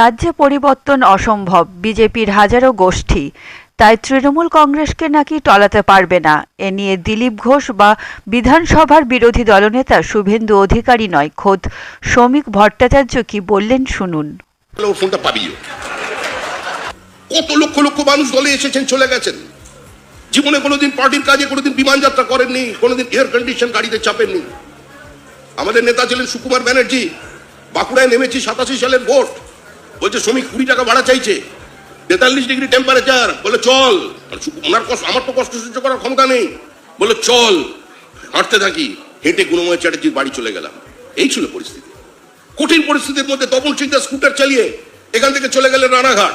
রাজ্যে পরিবর্তন অসম্ভব। বিজেপির হাজারো গোষ্ঠী। তাই তৃণমূল কংগ্রেসকে নাকি টলাতে পারবে না। এ নিয়ে দিলীপ ঘোষ বা বিধানসভার বিরোধী দলনেতা শুভেন্দু অধিকারী নয়, খোদ শ্রমিক ভট্টাচার্য কি বললেন শুনুন। ফোনটা কত লক্ষ লক্ষ মানুষ দলে এসেছেন, চলে গেছেন। জীবনে কোনোদিন পার্টির কাজে, কোনোদিন বিমান যাত্রা করেননি, কোনোদিন এয়ার কন্ডিশন গাড়িতে চাপেননি। আমাদের নেতা ছিলেন সুকুমার ব্যানার্জি, বাঁকুড়ায় নেমেছি সাতাশি সালের ভোট। বলছে, শ্রমিক কুড়ি টাকা ভাড়া চাইছে। তেতাল্লিশ ডিগ্রি টেম্পারেচার বলে, চল। ওনার কষ্ট, আমার তো কষ্ট সহ্য করার ক্ষমতা নেই। বলে, চল। হাঁটতে থাকি, হেঁটে গুণময় চ্যাটার্জির বাড়ি চলে গেলাম। এই ছিল পরিস্থিতি। কঠিন পরিস্থিতির মধ্যে তপন সিং স্কুটার চালিয়ে এখান থেকে চলে গেলেন রানাঘাট।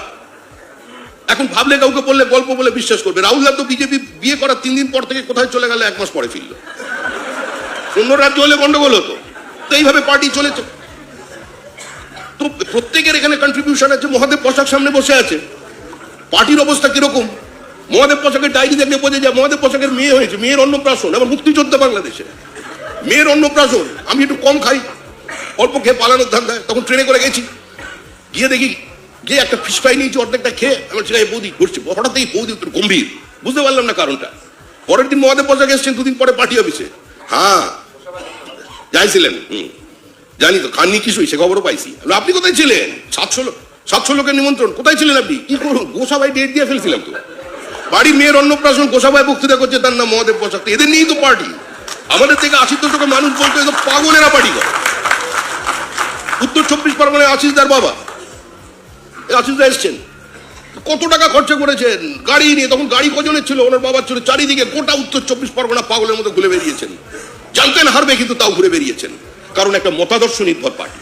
এখন ভাবলে কাউকে বললে গল্প বলে বিশ্বাস করবে। রাহুল গান্ধী বিজেপি বিয়ে করার তিন দিন পর থেকে কোথায় চলে গেল, এক মাস পরে ফিরল। অন্য রাজ্য হলে গন্ডগোল হতো। তো এইভাবে পার্টি চলেছে। তো প্রত্যেকের এখানে কন্ট্রিবিউশন আছে। মহাদেব পোশাক সামনে বসে আছে। পার্টির অবস্থা কীরকম? মহাদেব পোশাকের ডায়েরি দেখলে বোঝা যায় মহাদেব পোশাকের মেয়ে হয়েছে, মেয়ের অন্নপ্রাশন, এবার মুক্তিযোদ্ধা বাংলাদেশে মেয়ের অন্নপ্রাশন, আমি একটু কম খাই। অল্প খেয়ে পালানোর ধান্দায় তখন ট্রেনে করে গেছি। গিয়ে দেখি, গিয়ে একটা ফিস ফ্রাই নিয়েছি, অর্ধেকটা খেয়ে আমার ছেলে বৌদি ঘুরছে। হঠাৎ এই বৌদি একটু গম্ভীর। বুঝতে পারলাম না কারণটা। পরের দিন মহাদেব পোশাক এসছেন, দুদিন পরে পার্টি অফিসে। হ্যাঁ। যাইছিলেন, হুম। জানি তো খাননি কিছুই সে খবরও পাইছি। আপনি কোথায় ছিলেন? সাতশো সাতশো লোকের নিমন্ত্রণ। কোথায় ছিলেন আপনি? কি করুন? গোসাবাই ডেট দিয়ে ফেলছিলাম তো। বাড়ির মেয়ের অন্নপ্রাশন গোসাবাই বক্তৃতা করছে, তার নাম মহাদেব তো এদের নিয়েই তো পার্টি আমাদের থেকে আশি দশকের মানুষ বলতো এতো পাগলেরা পার্টি করে। উত্তর চব্বিশ পরগনায় আশিসদার বাবা। আশিসদা এসছেন। কত টাকা খরচা করেছেন? গাড়ি নিয়ে। তখন গাড়ি কজনের ছিল? ওনার বাবার ছিল। চারিদিকে গোটা উত্তর চব্বিশ পরগনা পাগলের মতো ঘুরে বেরিয়েছেন জানতেন হারবে, কিন্তু তাও ঘুরে বেরিয়েছেন কারণ একটা মতাদর্শ নির্ভর পার্টি।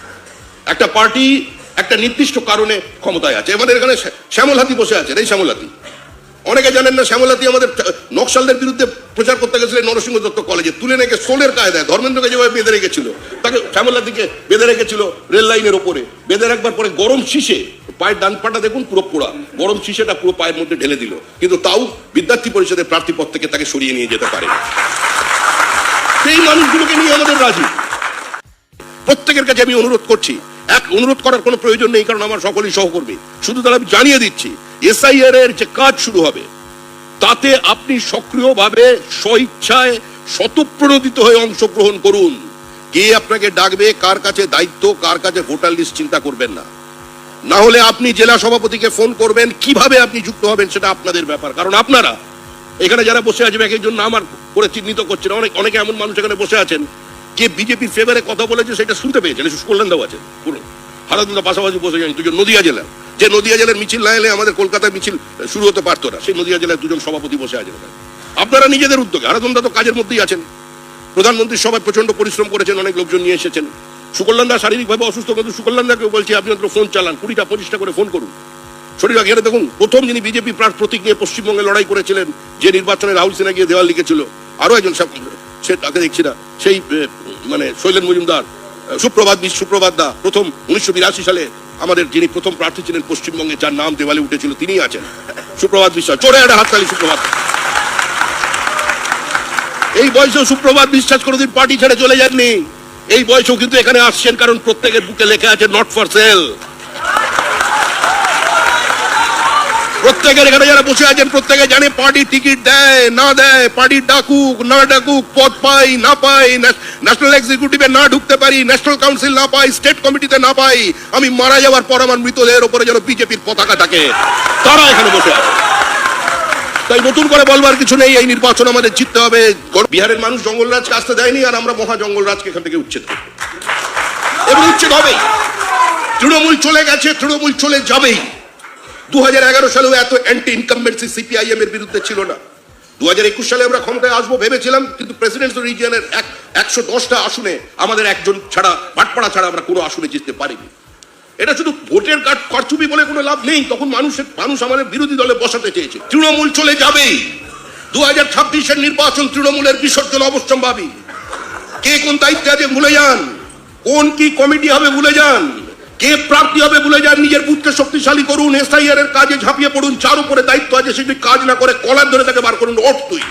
একটা পার্টি একটা নির্দিষ্ট কারণে ক্ষমতায় আছে। আমাদের এখানে শ্যা- শ্যামল হাতি বসে আছেন। এই শ্যামল হাতি অনেকে জানেন না শ্যামল হাতি আমাদের নকশালদের বিরুদ্ধে প্রচার করতে গেছিলেন নরসিংহ দত্ত কলেজে। তুলে রেখে সোলের কায়দায়, ধর্মেন্দ্রকে যেভাবে বেঁধে রেখেছিল, তাকে শ্যামল হাতিকে বেঁধে রেখেছিল রেল লাইনের ওপরে। বেঁধে রাখবার পরে গরম শীষে, পায়ের ডান পাটা দেখুন পুরো পোড়া, গরম শীষেটা পুরো পায়ের মধ্যে ঢেলে দিল। কিন্তু তাও বিদ্যার্থী পরিষদের প্রার্থীপদ থেকে তাকে সরিয়ে নিয়ে যেতে পারে সেই মানুষগুলোকে নিয়ে আমাদের রাজি। প্রত্যেকের কাছে আমি অনুরোধ করছি, এক, অনুরোধ করার কোনো প্রয়োজন নেই, কারণ আমার সকলেই সহকর্মী। শুধু তারা আমি জানিয়ে দিচ্ছি এসআইআর এর যে কাজ শুরু হবে, তাতে আপনি সক্রিয়ভাবে স্বইচ্ছায় স্বতঃপ্রণোদিত হয়ে অংশগ্রহণ করুন। কে আপনাকে ডাকবে, কার কাছে দায়িত্ব, কার কাছে ভোটার লিস্ট চিন্তা করবেন না। না হলে আপনি জেলা সভাপতিকে ফোন করবেন, কীভাবে আপনি যুক্ত হবেন সেটা আপনাদের ব্যাপার। কারণ আপনারা, এখানে যারা বসে আছে, এক একজন নাম আর করে চিহ্নিত করছেন অনেক, অনেকে এমন মানুষ এখানে বসে আছেন কে বিজেপির ফেভারে কথা বলেছে সেটা শুনতে পেয়েছেন সুকল্যাণ দাও আছে? পুরো হারাদুল্লাহ পাশাপাশি বসে যান দুজন নদিয়া জেলার। যে নদিয়া জেলার মিছিল না এলে আমাদের কলকাতায় মিছিল শুরু হতে পারতো না। সেই নদিয়া জেলার দুজন সভাপতি বসে আছেন আপনারা নিজেদের উদ্যোগে হারাদুল্লাহ তো কাজের মধ্যেই আছেন। প্রধানমন্ত্রীর সভায় প্রচণ্ড পরিশ্রম করেছেন, অনেক লোকজন নিয়ে এসেছেন। সুকল্যাণ দা শারীরিকভাবে অসুস্থ, কিন্তু সুকল্যাণ দাকেও বলছি আপনি অন্তত ফোন চালান, কুড়িটা, পঁচিশটা করে ফোন করুন। শরীর ঘেরে দেখুন, প্রথম যিনি বিজেপি প্রতীক নিয়ে পশ্চিমবঙ্গে লড়াই করেছিলেন, যে নির্বাচনে রাহুল সিনহা গিয়ে দেওয়াল লিখেছিল আরও একজন সে তাকে দেখছি না, সেই মানে শৈলেন মজুমদার সুপ্রভাত বিশ সুপ্রভাত দা, প্রথম উনিশশো বিরাশি সালে আমাদের যিনি প্রথম প্রার্থী ছিলেন পশ্চিমবঙ্গে, যার নাম দেওয়ালে উঠেছিল তিনি আছেন। সুপ্রভাত বিশ্বাস, চোরে একটা হাততালি, সুপ্রভাত। এই বয়সেও সুপ্রভাত বিশ্বাস কোনোদিন পার্টি ছেড়ে চলে যাননি। এই বয়সেও কিন্তু এখানে আসছেন, কারণ প্রত্যেকের বুকে লেখা আছে নট ফর সেল প্রত্যেকের এখানে যারা বসে আছেন, প্রত্যেকে জানে পার্টি টিকিট দেয়, না দেয়, পার্টি ডাকুক, না ডাকুক, পদ পাই, না পাই ন্যাশনাল এক্সিকিউটিভে না ঢুকতে পারি, ন্যাশনাল কাউন্সিল না পাই, স্টেট কমিটিতে না পাই, আমি মারা যাওয়ার পর আমার মৃতদেহের উপরে যেন বিজেপির পতাকা থাকে। তারা এখানে বসে আছে। তাই নতুন করে বলবার কিছু নেই, এই নির্বাচন আমাদের জিততে হবে। বিহারের মানুষ জঙ্গলরাজকে আসতে দেয়নি, আর আমরা মহা জঙ্গলরাজকে এখান থেকে উচ্ছেদ করব। এবং উচ্ছেদ হবেই। তৃণমূল চলে গেছে, তৃণমূল চলে যাবেই। দু হাজার এগারো সালেও এত অ্যান্টি ইনকামবেন্সি সিপিআইএম এর বিরুদ্ধে ছিল না। দু হাজার একুশ সালে আমরা ক্ষমতায় আসব ভেবেছিলাম, কিন্তু প্রেসিডেন্সিয়াল রিজিয়নের এক একশো দশটা আসনে আমাদের একজন ছাড়া ভাটপাড়া ছাড়া আমরা কোনো আসনে জিততে পারিনি। এটা শুধু ভোটের কার্ড কারচুপি বলে কোনো লাভ নেই, তখন মানুষের মানুষ আমাদের বিরোধী দলে বসাতে চেয়েছে। তৃণমূল চলে যাবেই। দু হাজার ছাব্বিশের নির্বাচন তৃণমূলের বিসর্জন অবশ্যম্ভাবী। কে কোন দায়িত্বে আছে ভুলে যান। কোন কি কমিটি হবে ভুলে যান। কে প্রাপ্তি হবে ভুলে যান, নিজের বুথকে শক্তিশালী করুন এসআইআর এর কাজে ঝাঁপিয়ে পড়ুন, যার উপরে দায়িত্ব আছে সে যদি কাজ না করে, কলার ধরে তাকে বার করুন, ওঠ তুই।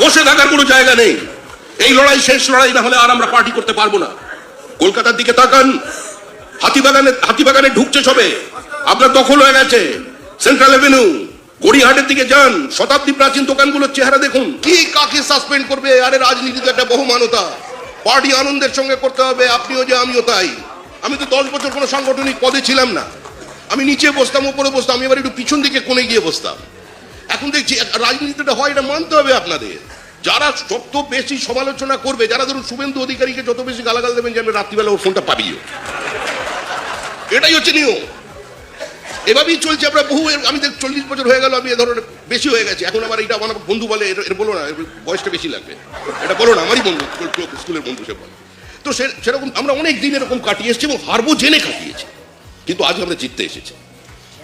বসে থাকার কোনো জায়গা নেই। এই লড়াই শেষ লড়াই, না হলে আর আমরা পার্টি করতে পারব না। কলকাতার দিকে তাকান। হাতিবাগানে হাতিবাগানে ঢুকছে সবে। আপনার দখল হয়ে গেছে। সেন্ট্রাল এভিনিউ গড়িহাটের দিকে যান। শতাব্দী প্রাচীন দোকানগুলোর চেহারা দেখুন। কি কাকে সাসপেন্ড করবে? আরে রাজনীতিতে একটা বহুমানতা। পার্টি আনন্দের সঙ্গে করতে হবে, আপনিও যে, আমিও তাই। আমি তো দশ বছর কোনো সাংগঠনিক পদে ছিলাম না। আমি নিচে বসতাম, উপরে বসতাম, আমি এবার একটু পিছন দিকে কোণে গিয়ে বসতাম। এখন দেখছি রাজনীতিটা হয়, এটা মানতে হবে আপনাদের। যারা যত বেশি সমালোচনা করবে, যারা ধরুন শুভেন্দু অধিকারীকে যত বেশি গালাগাল দেবেন যে, আমি রাত্রিবেলা ওর ফোনটা পাবিও এটাই হচ্ছে নিয়ম। এভাবেই চলছে, আমরা বহু আমি দেখ, চল্লিশ বছর হয়ে গেল, আমি এ ধরনের বেশি হয়ে গেছে। এখন আমার এটা আমার বন্ধু বলে, এর বলো না বয়সটা বেশি লাগবে। এটা বলো না, আমারই বন্ধু, স্কুল- স্কুল- স্কুলের বন্ধু সে বলে। তো সে- সেরকম আমরা অনেক দিন এরকম কাটিয়ে এসেছি এবং হারবো জেনে কাটিয়েছি। কিন্তু আজ আমরা জিততে এসেছি।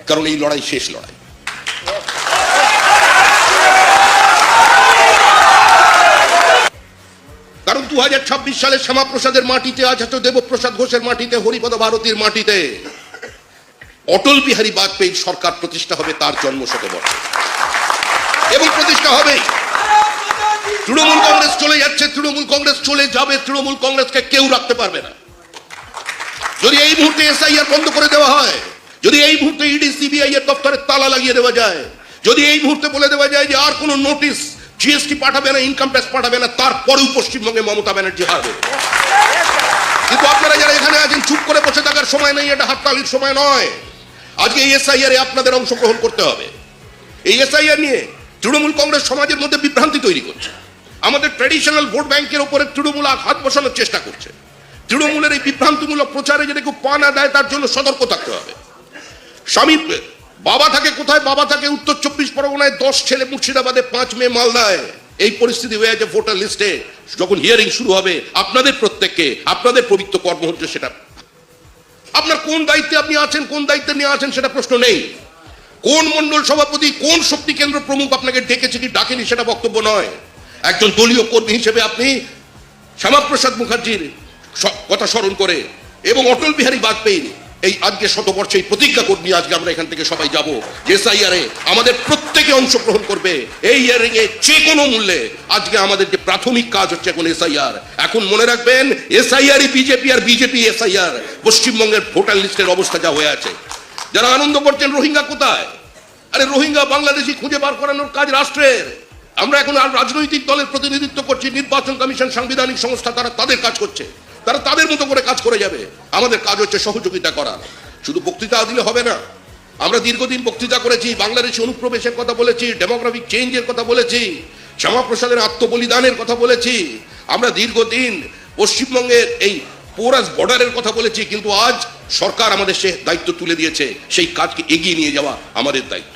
কারণ এই লড়াই শেষ লড়াই। কারণ দু হাজার ছাব্বিশ সালে শ্যামাপ্রসাদের মাটিতে আজ দেবপ্রসাদ ঘোষের মাটিতে, হরিপদ ভারতীর মাটিতে অটল বিহারী বাজপেয়ীর সরকার প্রতিষ্ঠা হবে তার জন্ম শতবর্ষ এবং প্রতিষ্ঠা হবেই। তৃণমূল কংগ্রেস চলে যাচ্ছে, তৃণমূল কংগ্রেস চলে যাবে, তৃণমূল কংগ্রেসকে কেউ রাখতে পারবে না। যদি এই মুহূর্তে এসআইআর বন্ধ করে দেওয়া হয়, যদি এই মুহূর্তে ইডি, সিবিআই এর দপ্তরে তালা লাগিয়ে দেওয়া যায়, যদি এই মুহূর্তে বলে দেওয়া যায় যে আর কোনো নোটিশ জিএসটি পাঠাবে না ইনকাম ট্যাক্স পাঠাবে না, তারপরেও পশ্চিমবঙ্গে মমতা ব্যানার্জি হারবে। কিন্তু আপনারা যারা এখানে আছেন, চুপ করে বসে থাকার সময় নেই, এটা হাততালির সময় নয়। আজকে এই আপনাদের অংশগ্রহণ করতে হবে। এই এসআইআর নিয়ে তৃণমূল কংগ্রেস সমাজের মধ্যে বিভ্রান্তি তৈরি করছে। আমাদের ট্র্যাডিশনাল ভোট ব্যাংকের উপরে তৃণমূল হাত বসানোর চেষ্টা করছে। তৃণমূলের এই বিভ্রান্তিমূলক প্রচারে যদি কেউ পা না দেয়, তার জন্য সতর্ক থাকতে হবে। স্বামী বাবা থাকে কোথায়? বাবা থাকে উত্তর চব্বিশ পরগনায়। দশ ছেলে মুর্শিদাবাদে, পাঁচ মেয়ে মালদায়। এই পরিস্থিতি হয়ে আছে ভোটার লিস্টে। যখন হিয়ারিং শুরু হবে, আপনাদের প্রত্যেককে, আপনাদের পবিত্র কর্ম হচ্ছে সেটা আপনার কোন দায়িত্বে আপনি আছেন, কোন দায়িত্বে নিয়ে আছেন সেটা প্রশ্ন নেই। কোন মন্ডল সভাপতি, কোন শক্তি কেন্দ্র প্রমুখ আপনাকে ডেকেছে কি ডাকেনি সেটা বক্তব্য নয়। একজন দলীয় কর্মী হিসেবে আপনি শ্যামাপ্রসাদ মুখার্জির কথা স্মরণ করে এবং অটল বিহারী বাজপেয়ীর এই আজকে শতবর্ষে এই প্রতিজ্ঞা কর্মী আজকে আমরা এখান থেকে সবাই যাব। এসআইআরে আমাদের প্রত্যেকে অংশগ্রহণ করবে। এই ইয়ারিং এ যে কোনো মূল্যে। আজকে আমাদের যে প্রাথমিক কাজ হচ্ছে এখন এসআইআর। এখন মনে রাখবেন এসআইআর বিজেপি আর বিজেপি এসআইআর। পশ্চিমবঙ্গের ভোটার লিস্টের অবস্থা যা হয়ে আছে। যারা আনন্দ করছেন, রোহিঙ্গা কোথায়? আরে রোহিঙ্গা বাংলাদেশি খুঁজে বার করানোর কাজ রাষ্ট্রের। আমরা এখন আর রাজনৈতিক দলের প্রতিনিধিত্ব করছি, নির্বাচন কমিশন, সাংবিধানিক সংস্থা, তারা তাদের কাজ করছে। তারা তাদের মতো করে কাজ করে যাবে। আমাদের কাজ হচ্ছে সহযোগিতা করা। শুধু বক্তৃতা দিলে হবে না। আমরা দীর্ঘদিন বক্তৃতা করেছি, বাংলাদেশি অনুপ্রবেশের কথা বলেছি ডেমোগ্রাফিক চেঞ্জের কথা বলেছি, শ্যামাপ্রসাদের আত্মবলিদানের কথা বলেছি। আমরা দীর্ঘদিন পশ্চিমবঙ্গের এই পোরাস বর্ডারের কথা বলেছি, কিন্তু আজ সরকার আমাদের সে দায়িত্ব তুলে দিয়েছে। সেই কাজকে এগিয়ে নিয়ে যাওয়া আমাদের দায়িত্ব।